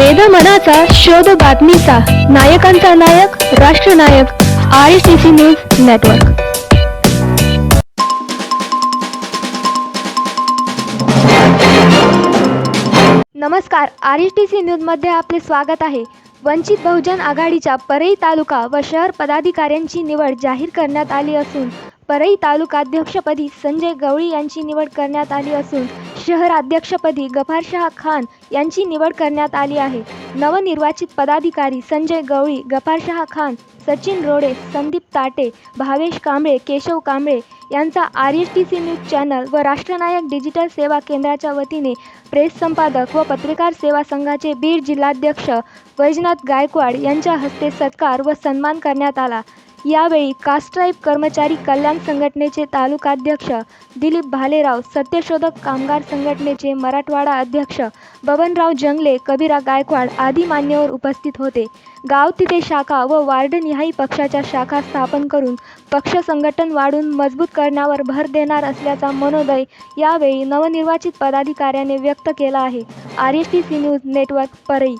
वेद मनाचा शोध बातमीचा. नायकांचा नायक राष्ट्रनायक R T C news network नमस्कार. आर टी सी न्यूजमध्ये आपले स्वागत आहे. वंचित बहुजन आघाडीच्या परई तालुका व शहर पदाधिकाऱ्यांची निवड जाहीर करण्यात आली असून परई तालुकाध्यक्षपदी संजय गवळी यांची निवड करण्यात आली असून शहराध्यक्षपदी गफारशहा खान यांची निवड करण्यात आली आहे. नवनिर्वाचित पदाधिकारी संजय गवळी गफारशहा खान सचिन रोडे संदीप ताटे भावेश कांबळे केशव कांबळे यांचा R S T C news channel व राष्ट्रनायक डिजिटल सेवा केंद्राच्या वतीने प्रेस संपादक व पत्रकार सेवा संघाचे बीड जिल्हाध्यक्ष वैजनाथ गायकवाड यांच्या हस्ते सत्कार व सन्मान करण्यात आला. यावेळी कास्ट्राईब कर्मचारी कल्याण संघटनेचे तालुकाध्यक्ष दिलीप भालेराव सत्यशोधक कामगार संघटनेचे मराठवाडा अध्यक्ष बबनराव जंगले कबीरा गायकवाड आदी मान्यवर उपस्थित होते. गाव तिथे शाखा व वार्डनिहाई पक्षाच्या शाखा स्थापन करून पक्ष संघटन वाढून मजबूत करण्यावर भर देणार असल्याचा मनोदय यावेळी नवनिर्वाचित पदाधिकाऱ्याने व्यक्त केला आहे. R S T C news network परई